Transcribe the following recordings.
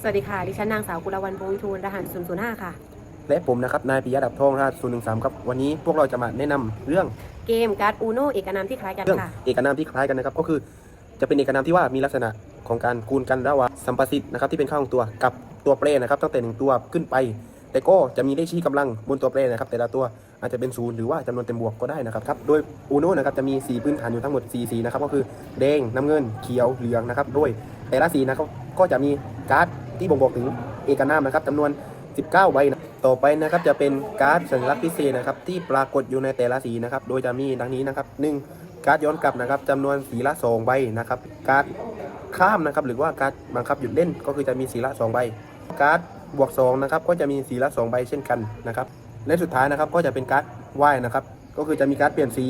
สวัสดีค่ะ ดิฉันนางสาวกุลวรรณพงษ์วิทูลรหัส005 ค่ะ และผมนะครับ นายปิยะดับทองราชศูนย์หนึ่งสามครับ วันนี้พวกเราจะมาแนะนำเรื่องเกมการ์ดอูโนเอกนามที่คล้ายกันเรื่องค่ะ เอกนามที่คล้ายกันนะครับ ก็คือจะเป็นเอกนามที่ว่ามีลักษณะของการคูณกันระหว่างสัมประสิทธิ์นะครับที่เป็นข้างของตัวกับตัวแปรนะครับตั้งแต่หนึ่งตัวขึ้นไป แต่ก็จะมีเลขชี้กำลังบนตัวแปรนะครับ แต่ละตัวอาจจะเป็นศูนย์หรือว่าจำนวนเต็มบวกก็ได้นะครับครับโดยอูโนนะครับจะมีสีพื้นฐานอยู่ทั้งหมด4สีนะครับก็คือแดงน้ำเงินเขียวเหลืองนะครับโดยแต่ละสีนะครับก็จะมีการ์ด ที่บ่งบอกถึงเอกนามนะครับจำนวน 19 ใบนะต่อไปนะครับจะเป็นการ์ดสัญลักษณ์พิเศษนะครับที่ปรากฏอยู่ในแต่ละสีนะครับโดยจะมีดังนี้นะครับหนึ่งการ์ดย้อนกลับนะครับจำนวนสีละสองใบนะครับการ์ดข้ามนะครับหรือว่าการ์ดบังคับหยุดเล่นก็คือจะมีสีละสองใบการ์ดบวกสองนะครับก็จะมีสีละสองใบเช่นกันนะครับและสุดท้ายนะครับก็จะเป็นการ์ดว่ายนะครับก็คือจะมีการ์ดเปลี่ยนสี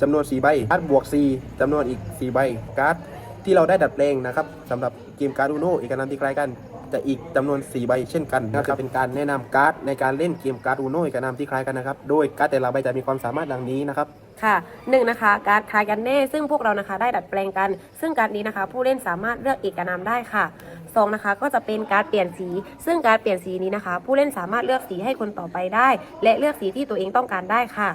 จำนวนสีใบ การ์ดบวกสีจำนวนอีกสีใบ การ์ดที่เราได้ดัดแปลงนะครับสำหรับเกมการ์ดอูโนอีกนามที่คล้กัน จะอีกจำนวน 4 ใบเช่นกันนะครับเป็นการแนะนำการ์ดในการเล่นเกมการ์ดอูโนอีกนามที่คล้ายกันนะครับ โดยการ์ดแต่ละใบจะมีความสามารถดังนี้นะครับ ค่ะหนึ่งนะคะ การ์ดคล้ายกันแน่ ซึ่งพวกเรานะคะได้ดัดแปลงกัน ซึ่งการ์ดนี้นะคะ ผู้เล่นสามารถเลือกเอกนามได้ค่ะสองนะคะ ก็จะเป็นการ์ดเปลี่ยนสี ซึ่งการ์ดเปลี่ยนสีนี้นะคะ ผู้เล่นสามารถเลือกสีให้คนต่อไปได้ และเลือกสีที่ตัวเองต้องการได้ค่ะ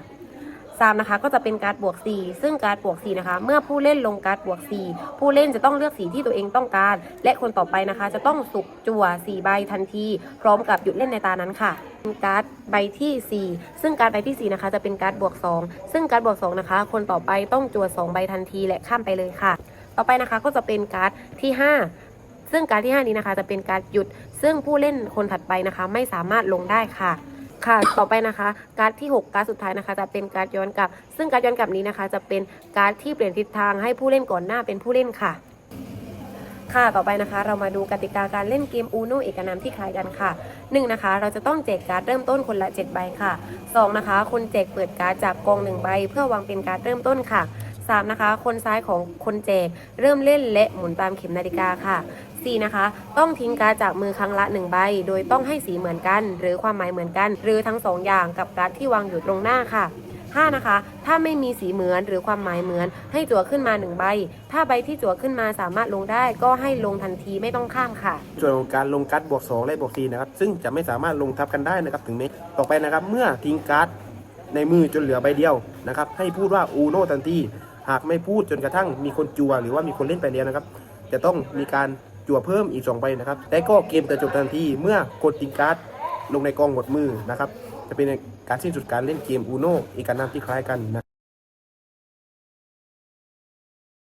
3นะคะก็จะเป็นการ์ดบวก 4 ซึ่งการ์ดบวก 4 นะคะ เมื่อผู้เล่นลงการ์ดบวก 4 ผู้เล่นจะต้องเลือกสีที่ตัวเองต้องการ และคนต่อไปนะคะ จะต้องสุกจั่ว4ใบทันที พร้อมกับหยุดเล่นในตานั้นค่ะเป็นการ์ดใบทีสี่4 ซึ่งการ์ดใบทีสี่ 4 นะคะ จะเป็นการ์ดบวก 2 ซึ่งการ์ดบวก 2 นะคะ คนต่อไปต้องจั่ว2ใบทันทีและข้ามไปเลยค่ะ ต่อไปนะคะก็จะเป็นการ์ดที่ 5ซึ่งการดที่ 5 นี้นะคะจะเป็นการดหยุด ซึ่งผู้เล่นคนถัดไปนะคะ ไม่สามารถลงได้ค่ะ ค่ะ ต่อไปนะคะ การ์ดที่ 6 การ์ดสุดท้ายนะคะ จะเป็นการ์ดย้อนกลับ ซึ่งการ์ดย้อนกลับนี้นะคะ จะเป็นการ์ดที่เปลี่ยนทิศทางให้ผู้เล่นก่อนหน้าเป็นผู้เล่นค่ะ ค่ะ ต่อไปนะคะ เรามาดูกติกาการเล่นเกมอูโนเอกนามที่คล้ายกันค่ะ1นะคะ เราจะต้องแจกการ์ดเริ่มต้นคนละ 7 ใบค่ะ2นะคะ คนแจกเปิดการ์ดจากกอง1ใบ เพื่อวางเป็นการ์ดเริ่มต้นค่ะ 3 นะคะ คนซ้ายของคนแจก เริ่มเล่นและหมุนตามเข็มนาฬิกาค่ะ 4 นะคะ ต้องทิ้งการ์ดจากมือครั้งละ 1 ใบ โดยต้องให้สีเหมือนกัน หรือความหมายเหมือนกัน หรือทั้ง 2 อย่างกับการ์ดที่วางอยู่ตรงหน้าค่ะ 5 นะคะ ถ้าไม่มีสีเหมือนหรือความหมายเหมือน ให้จั่วขึ้นมา 1 ใบ ถ้าใบที่จั่วขึ้นมาสามารถลงได้ก็ให้ลงทันทีไม่ต้องข้ามค่ะ ส่วนของการลงการ์ดบวก2และบวก4นะครับซึ่งจะไม่สามารถลงทับกันได้นะครับถึงแม้ต่อไปนะครับเมื่อทิ้งการ์ดในมือจนเหลือใบเดียวนะครับให้พูดว่าอูโนทันที หากไม่พูดจนกระทั่งมีคนจัวหรือว่ามีคนเล่นไปแล้วนะครับ จะต้องมีการจัวเพิ่มอีก2ใบนะครับแต่ก็เกมจะจบทันทีเมื่อกดติงการ์ดลงในกองหมดมือนะครับ จะเป็นการสิ้นสุดการเล่นเกมอูโนอีกการนามที่คล้ายกันนะ